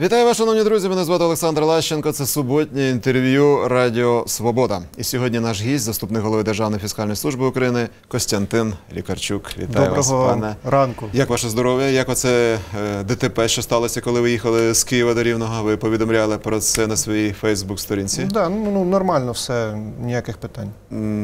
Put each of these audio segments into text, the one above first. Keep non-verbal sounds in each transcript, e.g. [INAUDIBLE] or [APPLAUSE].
Вітаю вас, шановні друзі. Мене звати Олександр Лащенко. Це суботнє інтерв'ю Радіо Свобода. І сьогодні наш гість, заступник голови Державної фіскальної служби України Костянтин Лікарчук. Вітаю вас, пане. ранку. Як ваше здоров'я? Як оце е, ДТП, що сталося, коли ви їхали з Києва до Рівного? Ви повідомляли про це на своїй Фейсбук-сторінці? Да, ну, ну нормально все, ніяких питань.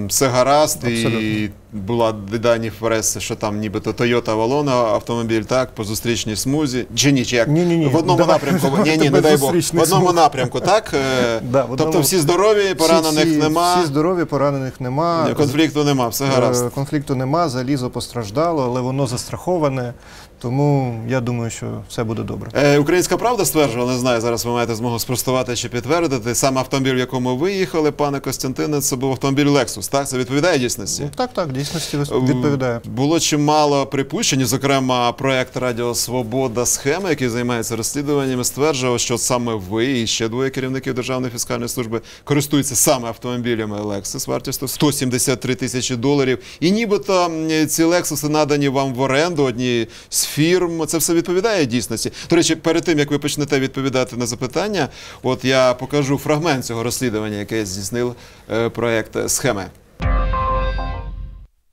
Все гаразд, і була дані в преси, що там нібито Toyota Avalon автомобіль, так, по зустрічній смузі. Чи ні, чи як? Ні-ні-ні, В одному давай. напрямку. Ні, ні, не дай Бог. В одному напрямку, так? Е, [LAUGHS] Да, Тобто всі здорові, поранених нема, Всі здорові, поранених нема. Конфлікту нема, все гаразд. Е, Конфлікту нема, залізо постраждало, але воно застраховане. Тому я думаю, що все буде добре. Е, Українська правда стверджувала, не знаю, зараз ви маєте змогу спростувати чи підтвердити. Саме автомобіль, в якому ви їхали, пане Костянтине, це був автомобіль Lexus, так? Це відповідає дійсності? Ну, так, так, дійсності Е, відповідає. Було чимало припущень, зокрема, проект Радіо Свобода схема, який займається розслідуваннями, стверджував, що саме ви і ще двоє керівників Державної фіскальної служби користуються саме автомобілями Lexus вартістю 173 тисячі доларів. І нібито ці Lexus надані вам в оренду одній з фірм. Це все відповідає дійсності. До речі, перед тим як ви почнете відповідати на запитання, от я покажу фрагмент цього розслідування, яке здійснив е, проект схеми.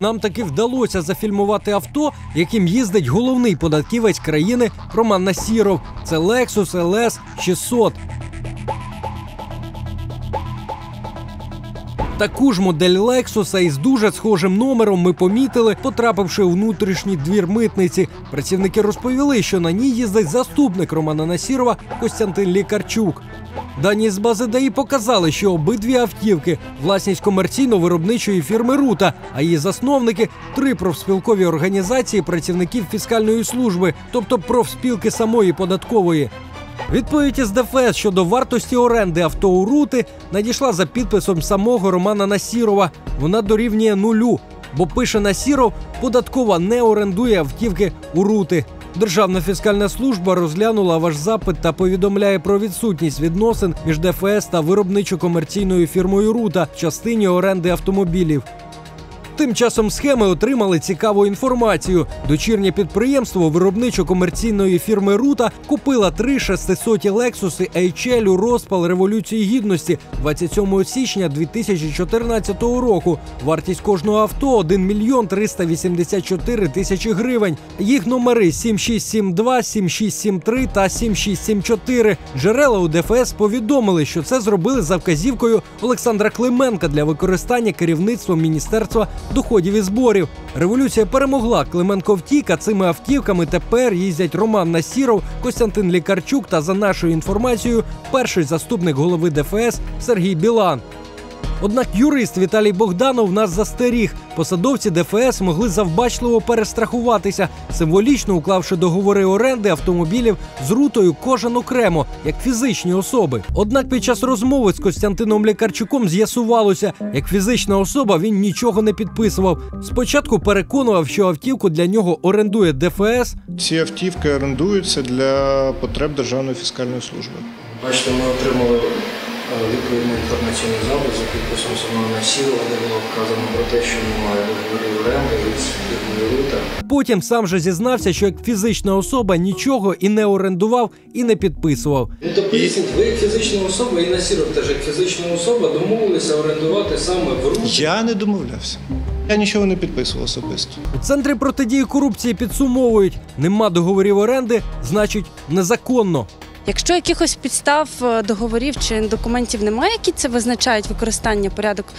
Нам таки вдалося зафільмувати авто, яким їздить головний податківець країни Роман Насіров. Це Lexus LS 600. Таку ж модель Лексуса із дуже схожим номером ми помітили, потрапивши у внутрішній двір митниці. Працівники розповіли, що на ній їздить заступник Романа Насірова Костянтин Лікарчук. Дані з бази ДАІ показали, що обидві автівки власність комерційно-виробничої фірми Рута, а її засновники три профспілкові організації працівників фіскальної служби, тобто профспілки самої податкової. Відповідь із ДФС щодо вартості оренди авто у рути надійшла за підписом самого Романа Насірова. Вона дорівнює нулю, бо пише Насіров, податкова не орендує автівки у рути. Державна фіскальна служба розглянула ваш запит та повідомляє про відсутність відносин між ДФС та виробничо-комерційною фірмою Рута в частині оренди автомобілів. Тим часом схеми отримали цікаву інформацію. Дочірнє підприємство виробничо-комерційної фірми Рута купила три 600 лексуси HL у розпал Революції Гідності 27 січня 2014 року. Вартість кожного авто 1 мільйон 384 тисячі гривень. Їх номери 7672, 7673 та 7674. Джерела у ДФС повідомили, що це зробили за вказівкою Олександра Клименка для використання керівництвом міністерства доходів і зборів. Революція перемогла. Клименко втік, а цими автівками тепер їздять Роман Насіров, Костянтин Лікарчук та за нашою інформацією, перший заступник голови ДФС Сергій Білан. Однак юрист Віталій Богданов нас застеріг. Посадовці ДФС могли завбачливо перестрахуватися, символічно уклавши договори оренди автомобілів з рутою кожен окремо, як фізичні особи. Однак під час розмови з Костянтином Лікарчуком з'ясувалося, як фізична особа він нічого не підписував. Спочатку переконував, що автівку для нього орендує ДФС, Ці автівки орендуються для потреб Державної фіскальної служби. Бачите, ми отримали відповідний інформаційний запит за підписом самого Насірова, де було вказано про те, що немає договорів оренди із фірмою Рута. Потім сам же зізнався, що як фізична особа нічого і не орендував, і не підписував. Ну то поясніть, ви як фізична особа і Насіров теж як фізична особа домовилися орендувати саме в Руті. Я не домовлявся. Я нічого не підписував особисто. У центрі протидії корупції підсумовують: нема договорів оренди, значить незаконно. Якщо якихось підстав е, договорів чи документів немає, які це визначають використання порядок е,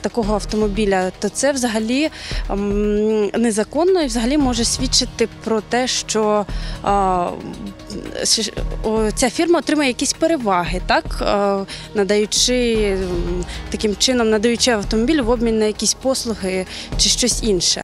такого автомобіля, то це взагалі ем, незаконно і взагалі може свідчити про те, що е, щ- о, ця фірма отримає якісь переваги, так е, надаючи таким чином, надаючи автомобіль в обмін на якісь послуги чи щось інше.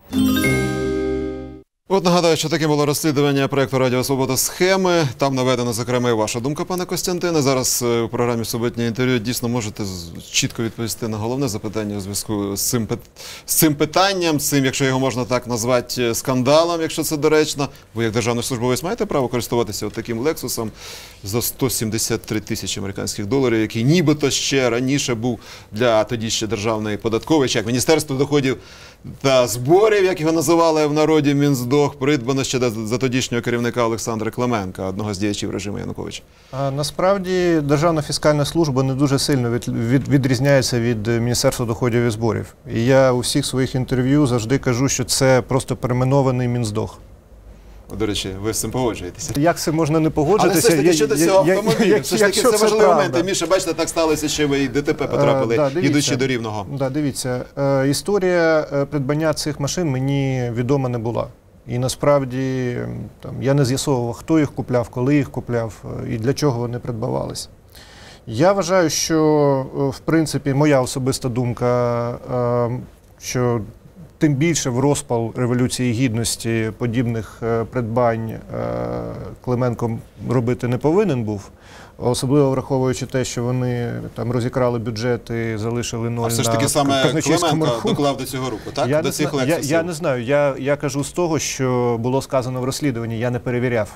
От нагадаю, що таке було розслідування проекту Радіо Свобода схеми. Там наведена, зокрема, і ваша думка, пане Костянтине. Зараз е, у програмі суботнє інтерв'ю дійсно можете чітко відповісти на головне запитання у зв'язку з цим, з цим питанням, з цим, якщо його можна так назвати, е, скандалом, якщо це доречно. Ви як державний службовець маєте право користуватися от таким лексусом за 173 тисячі американських доларів, який нібито ще раніше був для тоді ще державної податкової, чи як Міністерство доходів та зборів, як його називали в народі Мінздох, придбано ще за- тодішнього керівника Олександра Клименка, одного з діячів режиму Януковича. Насправді Державна фіскальна служба не дуже сильно від, від, відрізняється від Міністерства доходів і зборів. І я у всіх своїх інтерв'ю завжди кажу, що це просто перейменований Мінздох. До речі, ви з цим погоджуєтеся. Як це можна не Але погоджуватися? все ж таки щодо цього автомобіля, все ж таки це важливий момент. Міша, бачите, так сталося, що ви і ДТП потрапили, Е, да, дивіться. ідучи до Рівного. Да, дивіться, е, історія е, придбання цих машин мені відома не була. І насправді там, я не з'ясовував, хто їх купляв, коли їх купляв і для чого вони придбавалися. Я вважаю, що в принципі моя особиста думка, що тим більше в розпал Революції Гідності подібних е, придбань е, Клименко робити не повинен був. Особливо враховуючи те, що вони там розікрали бюджет і залишили ноль А все ж на таки саме Клименко рахунку. доклав до цього руку, так? Я, до не цих зна- я, я не знаю. Я, я кажу з того, що було сказано в розслідуванні. Я не перевіряв.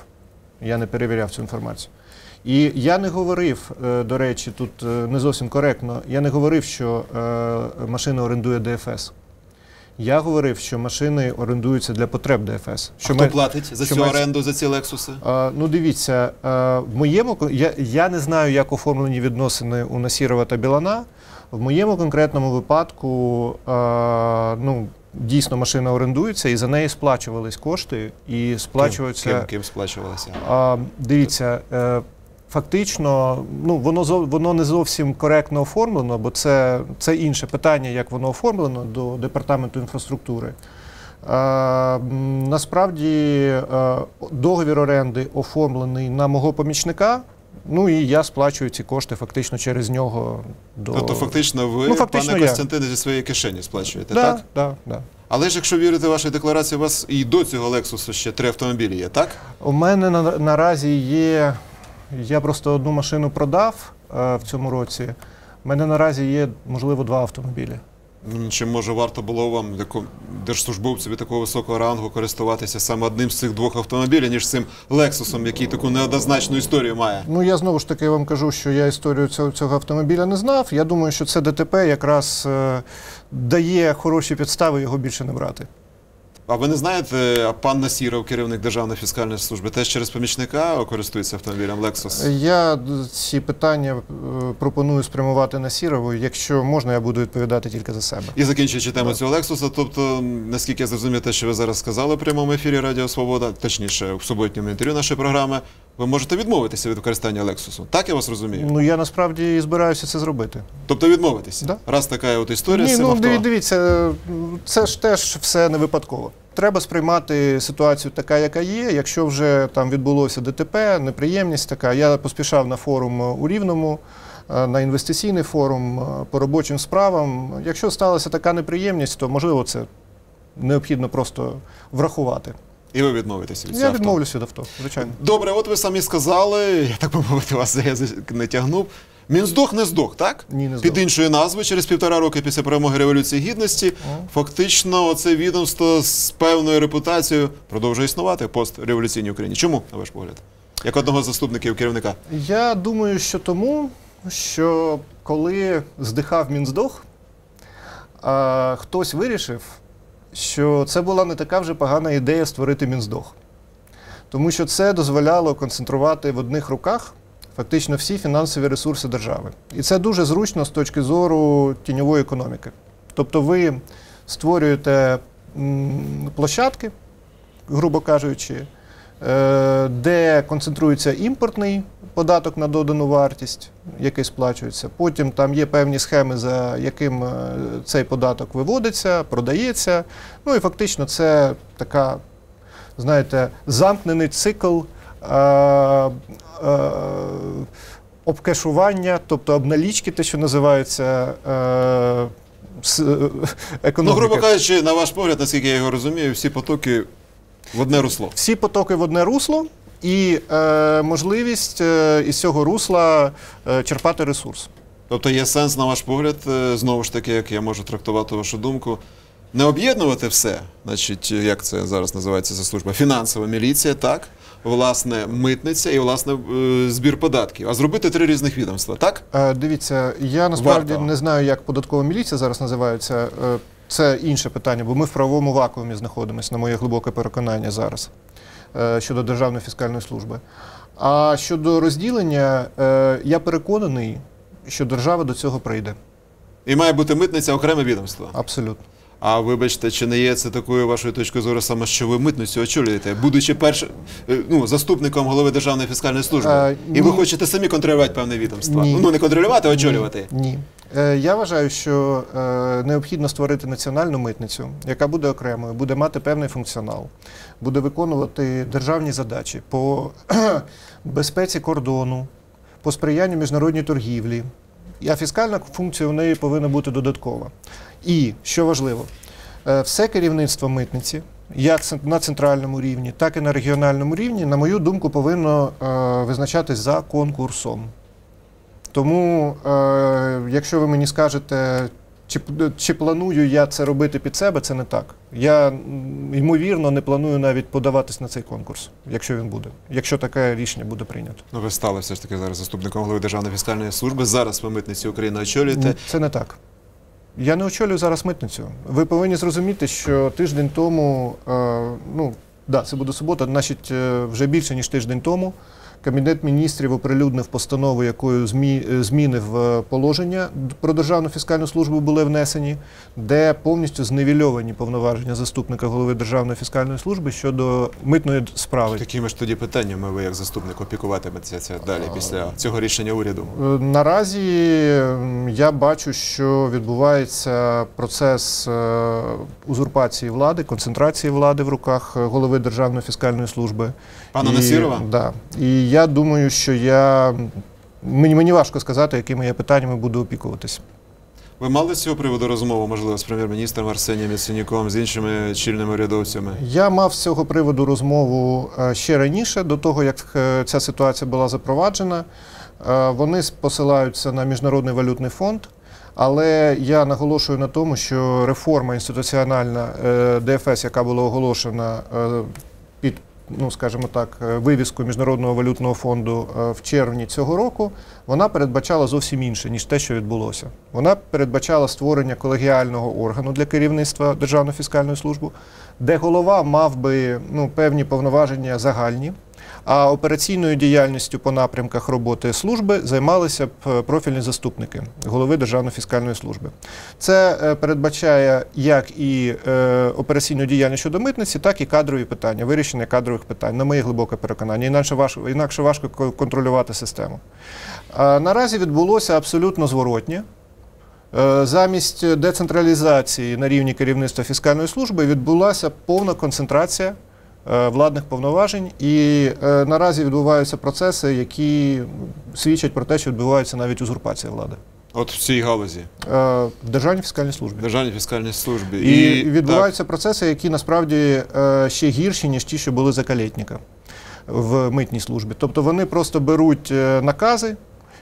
Я не перевіряв цю інформацію. І я не говорив, е, до речі, тут не зовсім коректно. Я не говорив, що машина орендує ДФС. Я говорив, що машини орендуються для потреб ДФС. А Що хто ми- платить за цю ми- оренду, за ці лексуси? А, ну, дивіться, а, в моєму я, я не знаю, як оформлені відносини у Насірова та Білана. В моєму конкретному випадку а, ну, дійсно машина орендується і за неї сплачувались кошти. І сплачуються. Ким, ким сплачувалися? А, дивіться, е, фактично, ну воно воно не зовсім коректно оформлено, бо це, це інше питання, як воно оформлено до департаменту інфраструктури. А, насправді е, договір оренди оформлений на мого помічника. Ну і я сплачую ці кошти фактично через нього до Тобто, фактично, ви, Ну, фактично пане. Костянтине, зі своєї кишені сплачуєте, да, так? Да, да. Але ж якщо вірити вашій декларації, у вас і до цього лексусу ще три автомобілі є, так? У мене на, наразі є. Я просто одну машину продав е, в цьому році. У мене наразі є, можливо, два автомобілі. Чи може варто було вам, держслужбовцеві такого високого рангу, користуватися саме одним з цих двох автомобілів, ніж цим лексусом, який таку неоднозначну історію має? Ну я знову ж таки вам кажу, що я історію цього, цього автомобіля не знав. Я думаю, що це ДТП якраз е, дає хороші підстави його більше не брати. А ви не знаєте, пан Насіров, керівник Державної фіскальної служби, теж через помічника користується автомобілем Lexus? Я ці питання е, пропоную спрямувати на Сірову. Якщо можна, я буду відповідати тільки за себе. І закінчуючи тему цього Лексуса, тобто, наскільки я зрозумів, те, що ви зараз сказали в прямому ефірі Радіо Свобода, точніше, в суботньому інтерв'ю нашої програми, ви можете відмовитися від використання Лексусу. Так я вас розумію? Ну я насправді і збираюся це зробити. Тобто відмовитися. Да. Раз така от історія з цим ну авто. диві- дивіться, це ж теж все не випадково. Треба сприймати ситуацію така, яка є. Якщо вже там відбулося ДТП, неприємність така. Я поспішав на форум у Рівному, е, на інвестиційний форум е, по робочим справам. Якщо сталася така неприємність, то можливо це необхідно просто врахувати. І ви відмовитеся від цього Я відмовлюся від авто, звичайно. Добре, от ви самі сказали, я так би мовити, вас язик не тягнув. Мінздох не здох, так? Ні, не Під іншою назвою, через півтора роки після перемоги Революції Гідності, фактично оце відомство з певною репутацією продовжує існувати в постреволюційній Україні. Чому, на ваш погляд? Як одного з заступників керівника? Я думаю, що тому, що коли здихав Мінздох, а, хтось вирішив, що це була не така вже погана ідея створити Мінздох. Тому що це дозволяло концентрувати в одних руках фактично всі фінансові ресурси держави. І це дуже зручно з точки зору тіньової економіки. Тобто ви створюєте площадки, грубо кажучи, е, де концентрується імпортний податок на додану вартість, який сплачується. Потім там є певні схеми, за яким е, цей податок виводиться, продається. Ну і фактично це така, знаєте, замкнений цикл. Е, Обкешування, тобто обналічки, те, що називається е, с- е, Ну, грубо кажучи, на ваш погляд, наскільки я його розумію, всі потоки в одне русло. всі потоки в одне русло і е, можливість е, із цього русла е, черпати ресурс. Тобто є сенс, на ваш погляд, е, знову ж таки, як я можу трактувати вашу думку, не об'єднувати все, значить, як це зараз називається за служба, фінансова міліція, так, власне, митниця і власне е, збір податків, а зробити три різних відомства, так? Е, дивіться, я насправді Варто. не знаю, як податкова міліція зараз називається. Е, це інше питання, бо ми в правовому вакуумі знаходимося, на моє глибоке переконання зараз е, щодо Державної фіскальної служби. А щодо розділення, я переконаний, що держава до цього прийде. І має бути митниця окреме відомство. Абсолютно. А вибачте, чи не є це такою вашою точкою зору саме, що ви митницю очолюєте, будучи першим ну, заступником голови Державної фіскальної служби? А, І ви хочете самі контролювати певне відомство? Ні. Ну не контролювати, а очолювати. Ні. Е, Я вважаю, що е, необхідно створити національну митницю, яка буде окремою, буде мати певний функціонал, буде виконувати державні задачі по [CLEARS THROAT] безпеці кордону, по сприянню міжнародній торгівлі. А фіскальна функція у неї повинна бути додаткова. І що важливо, е, все керівництво митниці, як на центральному рівні, так і на регіональному рівні, на мою думку, повинно е, визначатись за конкурсом. Тому, е, якщо ви мені скажете, чи, чи планую я це робити під себе, це не так. Я ймовірно не планую навіть подаватись на цей конкурс, якщо він буде, якщо таке рішення буде прийнято. Ну ви стали все ж таки зараз заступником голови Державної фіскальної служби. Зараз ви митниці України очолюєте. Це не так. Я не очолюю зараз митницю. Ви повинні зрозуміти, що тиждень тому, е, ну да, це буде субота, значить, е, вже більше ніж тиждень тому. Кабінет міністрів оприлюднив постанову, якою е, зміни в е, положення про державну фіскальну службу були внесені, де повністю зневільовані повноваження заступника голови Державної фіскальної служби щодо митної справи. Такими ж тоді питаннями ви як заступник опікуватиметеся далі після цього рішення уряду. Е, Наразі я бачу, що відбувається процес узурпації влади, концентрації влади в руках голови Державної фіскальної служби. Пана Насірова? Да. І я думаю, що я мені, мені важко сказати, якими я питаннями буду опікуватись. Ви мали з цього приводу розмову, можливо, з прем'єр-міністром Арсенієм Яценюком, з іншими чільними урядовцями? Я мав з цього приводу розмову е, ще раніше, до того як е, ця ситуація була запроваджена. Е, Вони посилаються на Міжнародний валютний фонд. Але я наголошую на тому, що реформа інституціональна ДФС, яка була оголошена ну скажімо так, вивіску Міжнародного валютного фонду е, в червні цього року, вона передбачала зовсім інше, ніж те, що відбулося. Вона передбачала створення колегіального органу для керівництва Державної фіскальної служби, де голова мав би ну, певні повноваження загальні. А операційною діяльністю по напрямках роботи служби займалися б е, профільні заступники голови Державної фіскальної служби. Це е, передбачає як і е, операційну діяльність щодо митниці, так і кадрові питання, вирішення кадрових питань, на моє глибоке переконання. Інакше важко, інакше важко контролювати систему. Наразі відбулося абсолютно зворотнє. Замість децентралізації на рівні керівництва фіскальної служби відбулася повна концентрація владних повноважень, і е, наразі відбуваються процеси, які свідчать про те, що відбувається навіть узурпація влади От в цій галузі, Е, в Державній фіскальній службі. в Державній фіскальній службі. І, відбуваються процеси, які насправді е, ще гірші, ніж ті, що були за калєтніка в митній службі. Тобто вони просто беруть е, накази,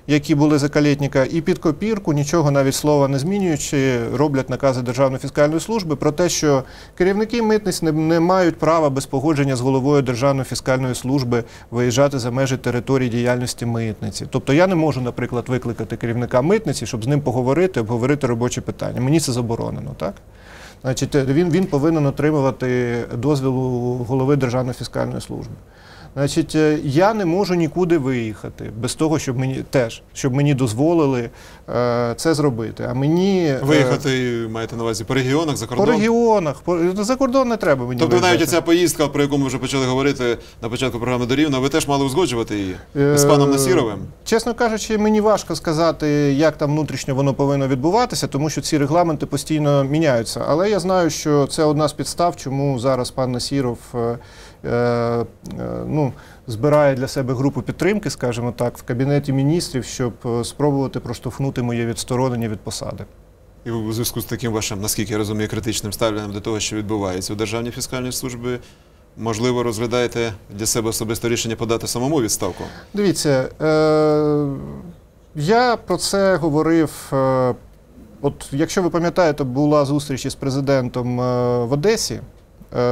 які були за калєтніка, і під копірку, нічого навіть слова не змінюючи, роблять накази Державної фіскальної служби про те, що керівники митниць не, не мають права без погодження з головою Державної фіскальної служби виїжджати за межі території діяльності митниці. Тобто я не можу, наприклад, викликати керівника митниці, щоб з ним поговорити, обговорити робочі питання. Мені це заборонено, так? Значить, він, він повинен отримувати дозвіл у голови Державної фіскальної служби. Значить, е, я не можу нікуди виїхати без того, щоб мені теж щоб мені дозволили е, це зробити. А мені е, Виїхати маєте на увазі по регіонах за по регіонах, по, за кордон не треба мені. Тобто навіть ця поїздка, про яку ми вже почали говорити на початку програми до Рівна, ви теж мали узгоджувати її Е, з паном Насіровим? Чесно кажучи, мені важко сказати, як там внутрішньо воно повинно відбуватися, тому що ці регламенти постійно міняються. Але я знаю, що це одна з підстав, чому зараз пан Насіров е, ну, збирає для себе групу підтримки, скажімо так, в кабінеті міністрів, щоб е, спробувати проштовхнути моє відсторонення від посади. І у зв'язку з таким вашим, наскільки я розумію, критичним ставленням до того, що відбувається у Державній фіскальній службі, можливо, розглядаєте для себе особисто рішення подати самому відставку? Дивіться, е, я про це говорив. Е, от, якщо ви пам'ятаєте, була зустріч із президентом е, в Одесі е,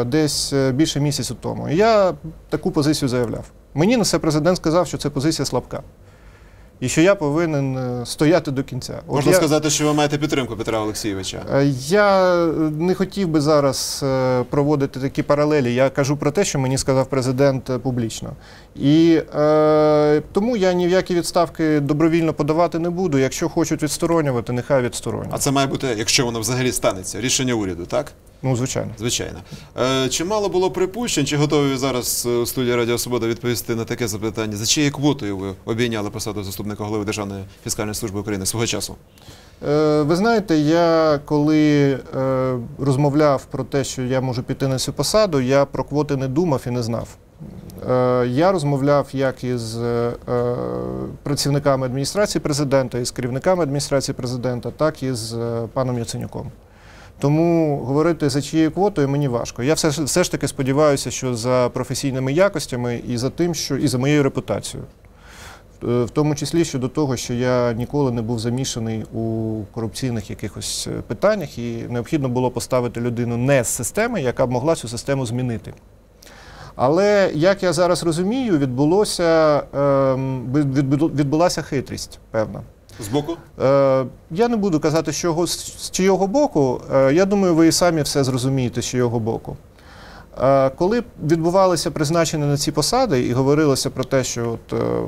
десь е, більше місяця тому. І я таку позицію заявляв. Мені на це президент сказав, що це позиція слабка. і що я повинен е, стояти до кінця. От Можна я, сказати, що ви маєте підтримку Петра Олексійовича. е, Я не хотів би зараз е, проводити такі паралелі. Я кажу про те, що мені сказав президент е, публічно. І е, тому я ні в які відставки добровільно подавати не буду. Якщо хочуть відсторонювати, нехай відсторонюють. А це має бути, якщо воно взагалі станеться, рішення уряду, так? Ну, звичайно. Звичайно. Е, чи мало було припущень, чи готові ви зараз е, у студії Радіо Свобода відповісти на таке запитання? За чиєю квотою ви обійняли посаду заступника голови Державної фіскальної служби України свого часу? Е, Ви знаєте, я коли е, розмовляв про те, що я можу піти на цю посаду, я про квоти не думав і не знав. Е, Я розмовляв як із е, працівниками адміністрації президента, із керівниками адміністрації президента, так і з паном Яценюком. Тому говорити за чиєю квотою мені важко. Я все, все ж таки сподіваюся, що за професійними якостями і за тим, що і за моєю репутацією. Е, В тому числі щодо того, що я ніколи не був замішаний у корупційних якихось е, питаннях, і необхідно було поставити людину не з системи, яка б могла цю систему змінити. Але як я зараз розумію, відбулося, ем, від- відбу- відбулася хитрість певна. З боку? Е, Я не буду казати, що його, з чийого боку. Е, Я думаю, ви і самі все зрозумієте, з чийого боку. Е, Коли відбувалися призначення на ці посади і говорилося про те, що от, е,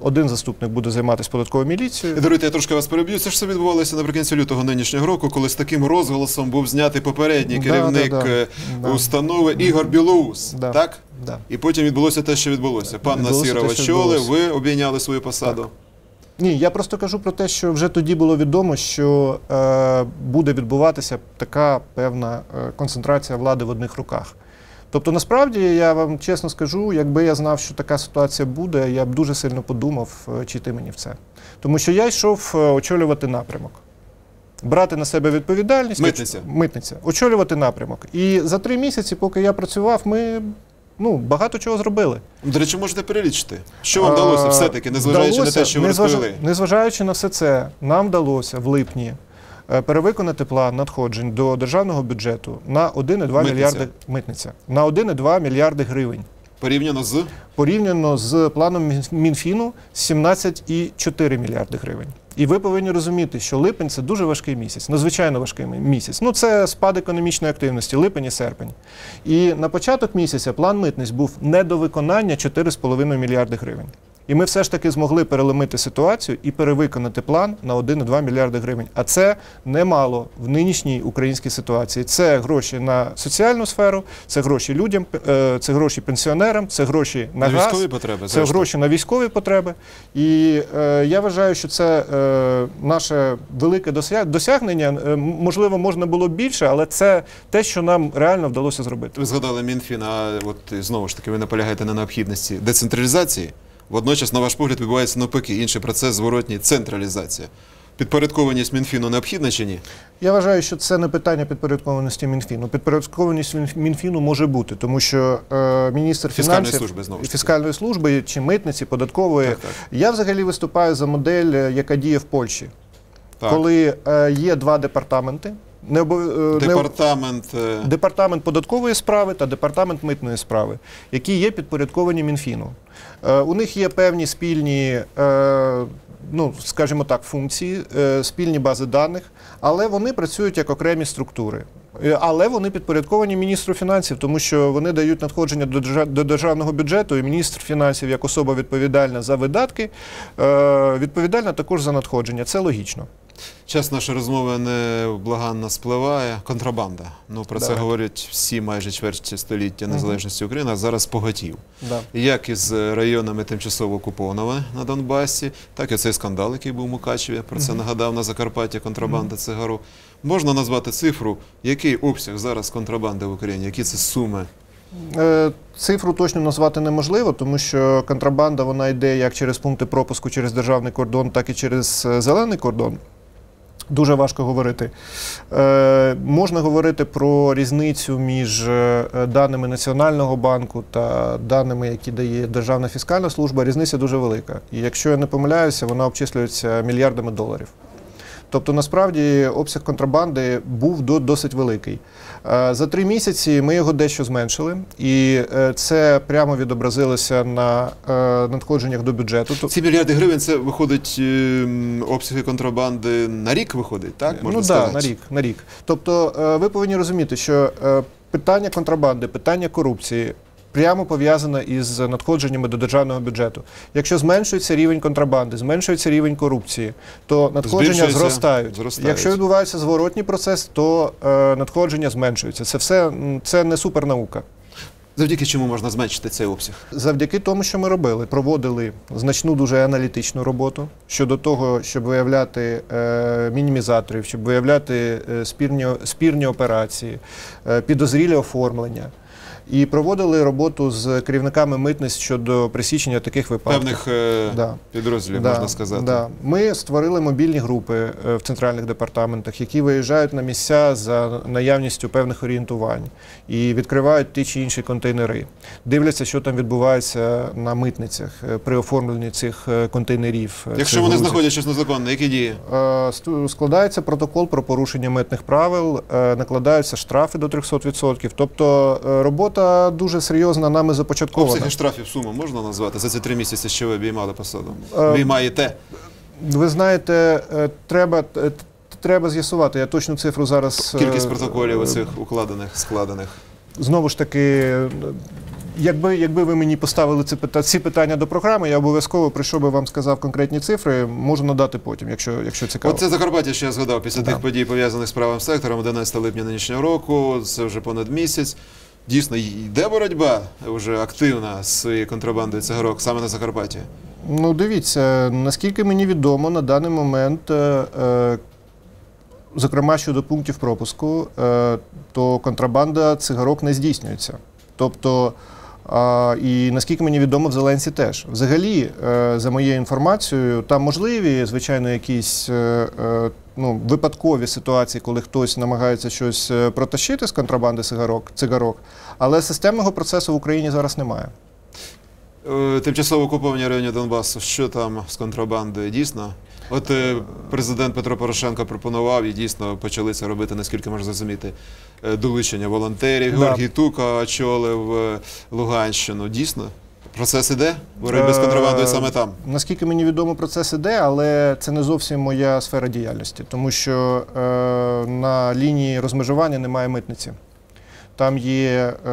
один заступник буде займатися податковою міліцією, І даруйте, я трошки вас переб'ю. Це ж все відбувалося наприкінці лютого нинішнього року, коли з таким розголосом був знятий попередній керівник да, да. е, Да. установи Ігор Білоус. Да. Так? да. І потім відбулося те, що відбулося. Пан Відбулося Насіров очолив, ви обійняли свою посаду. Ні, я просто кажу про те, що вже тоді було відомо, що е, буде відбуватися така певна е, концентрація влади в одних руках. Тобто, насправді, я вам чесно скажу, якби я знав, що така ситуація буде, я б дуже сильно подумав, е, чи йти мені в це. Тому що я йшов е, очолювати напрямок. Брати на себе відповідальність. Митниця. Митниця. Очолювати напрямок. І за три місяці, поки я працював, ми ну, багато чого зробили. До речі, можете перелічити. Що вам вдалося все-таки, незважаючи на те, що ви розповіли? Незважаючи на все це, нам вдалося в липні е, перевиконати план надходжень до державного бюджету на 1,2 Митниця. мільярди митниця на 1,2 мільярди гривень. Порівняно з Порівняно з планом Мін- Мінфіну 17,4 мільярди гривень. І ви повинні розуміти, що липень це дуже важкий місяць, надзвичайно важкий місяць. Ну це спад економічної активності, липень і серпень. І на початок місяця план митниць був недовиконання 4,5 мільярди гривень. І ми все ж таки змогли переломити ситуацію і перевиконати план на 1,2 мільярди гривень. А це немало в нинішній українській ситуації. Це гроші на соціальну сферу, це гроші людям, е, це гроші пенсіонерам, це гроші на, на газ, військові потреби. це гроші на військові потреби. І е, я вважаю, що це е, наше велике досяг- досягнення. Е, можливо, можна було більше, але це те, що нам реально вдалося зробити. Ви згадали Мінфін, а от знову ж таки ви наполягаєте на необхідності децентралізації. Водночас, на ваш погляд, відбувається навпаки інший процес зворотній централізація. Підпорядкованість Мінфіну необхідна чи ні? Я вважаю, що це не питання підпорядкованості Мінфіну. Підпорядкованість Мінфіну може бути, тому що е, міністр Фіскальної служби, знову ж фіскальної служби чи митниці, податкової. Так, так. Я взагалі виступаю за модель, е, яка діє в Польщі, Так. коли е, є два департаменти. Не обов- е, Департамент е, Департамент податкової справи та департамент митної справи, які є підпорядковані Мінфіну. Е, у них є певні спільні, ну скажімо так, функції, спільні бази даних, але вони працюють як окремі структури. Але вони підпорядковані міністру фінансів, тому що вони дають надходження до держа- до державного бюджету, і міністр фінансів, як особа відповідальна за видатки, відповідальна також за надходження. Це логічно. Час нашої розмови невблаганно спливає. Контрабанда. Ну про це говорять всі майже чверть століття незалежності України, а зараз поготів. Да. Як із районами тимчасово окупованими на Донбасі, так і цей скандал, який був у Мукачеві. Про це нагадав на Закарпатті контрабанда цигару. Можна назвати цифру, який обсяг зараз контрабанди в Україні, які це суми? Е, Цифру точно назвати неможливо, тому що контрабанда вона йде як через пункти пропуску через державний кордон, так і через е, зелений кордон. Дуже важко говорити. Е, можна говорити про різницю між е, даними Національного банку та даними, які дає Державна фіскальна служба. Різниця дуже велика. І якщо я не помиляюся, вона обчислюється мільярдами доларів. Тобто, насправді, обсяг контрабанди був до- досить великий. Е, За три місяці ми його дещо зменшили, і е, це прямо відобразилося на е, надходженнях до бюджету. Ці мільярди гривень це виходить ем, обсяги контрабанди на рік виходить, так? Можна ну так, на рік, на рік. Тобто, ви повинні розуміти, що питання контрабанди, питання корупції. Прямо пов'язане із надходженнями до державного бюджету. Якщо зменшується рівень контрабанди, зменшується рівень корупції, то надходження зростають. зростають. Якщо відбувається зворотній процес, то е, надходження зменшуються. Це все це не супернаука. Завдяки чому можна зменшити цей обсяг? Завдяки тому, що ми робили, проводили значну дуже аналітичну роботу щодо того, щоб виявляти е, мінімізаторів, щоб виявляти е, спірні, спірні операції, е, підозрілі оформлення. І проводили роботу з керівниками митниць щодо пресічення таких випадків. Певних е, Да. підрозділів, Да, можна сказати. Да. Ми створили мобільні групи е, в центральних департаментах, які виїжджають на місця за наявністю певних орієнтувань і відкривають ті чи інші контейнери. Дивляться, що там відбувається на митницях е, при оформленні цих контейнерів. Якщо вони знаходять щось незаконне, які дії? Складається протокол про порушення митних правил, накладаються штрафи до 300%. Тобто е, робота дуже серйозна нами започаткована. Обсяги штрафів суму можна назвати за ці три місяці, що ви обіймали посаду? Е, Обіймаєте. Ви знаєте, е, треба, е, треба з'ясувати. Я точну цифру зараз. Кількість протоколів оцих укладених, складених. Знову ж таки, якби, якби ви мені поставили ці, ці питання до програми, я обов'язково прийшов би вам сказав конкретні цифри. Можу надати потім, якщо, якщо цікаво. Оце Закарпаття, що я згадав після Да. тих подій, пов'язаних з правим сектором, 11 липня нинішнього року, це вже понад місяць. Дійсно, йде боротьба вже активна з своєю контрабандою цигарок саме на Закарпатті. Ну, дивіться, наскільки мені відомо, на даний момент, е, е, зокрема щодо пунктів пропуску, е, то контрабанда цигарок не здійснюється. Тобто, а, і наскільки мені відомо, в Зеленці теж. Взагалі, е, за моєю інформацією, там можливі, звичайно, якісь е, е, ну, випадкові ситуації, коли хтось намагається щось протащити з контрабанди цигарок, цигарок, але системного процесу в Україні зараз немає. Е, Тимчасово окуповані районі Донбасу. Що там з контрабандою? Дійсно? От е, президент Петро Порошенко пропонував і дійсно почали це робити, наскільки можна зрозуміти, е, долучення волонтерів. Да. Георгій Тука очолив Луганщину. Дійсно? Процес іде? Боротьби з контрабандою саме там. Наскільки мені відомо, процес іде, але це не зовсім моя сфера діяльності, тому що е, на лінії розмежування немає митниці. Там є е,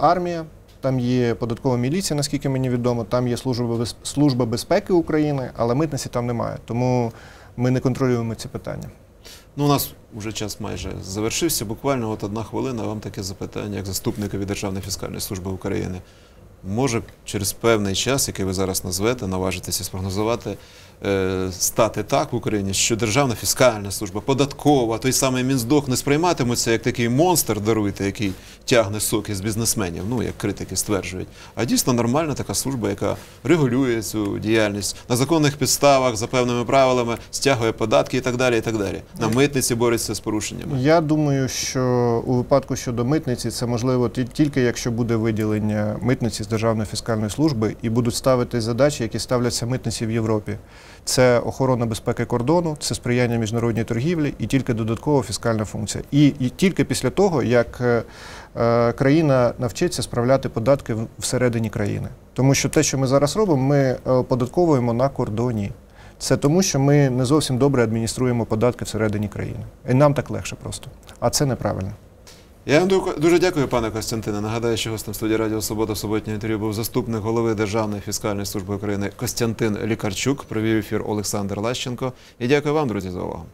армія, там є податкова міліція, наскільки мені відомо, там є служба, служба безпеки України, але митниці там немає. Тому ми не контролюємо ці питання. Ну, у нас вже час майже завершився. Буквально от одна хвилина. Вам таке запитання, як заступникові Державної фіскальної служби України. Може через певний час, який ви зараз назвете, наважитеся спрогнозувати, стати так в Україні, що Державна фіскальна служба, податкова, той самий Мінздох не сприйматимуться як такий монстр, даруйте, який тягне соки з бізнесменів, ну як критики стверджують. А дійсно нормальна така служба, яка регулює цю діяльність на законних підставах, за певними правилами, стягує податки і так далі. і так далі. На митниці бореться з порушеннями. Я думаю, що у випадку щодо митниці це можливо ті- тільки якщо буде виділення митниці з Державної фіскальної служби і будуть ставити задачі, які ставляться митниці в Європі. Це охорона безпеки кордону, це сприяння міжнародній торгівлі і тільки додаткова фіскальна функція. І, і тільки після того, як е, е, країна навчиться справляти податки всередині країни. Тому що те, що ми зараз робимо, ми е, оподатковуємо на кордоні. Це тому, що ми не зовсім добре адмініструємо податки всередині країни. І нам так легше просто. А це неправильно. Я вам дуже дякую, пане Костянтине. Нагадаю, що гостем студії Радіо Свобода в суботнє інтерв'ю був заступник голови Державної фіскальної служби України Костянтин Лікарчук. Провів ефір Олександр Лащенко. І дякую вам, друзі, за увагу.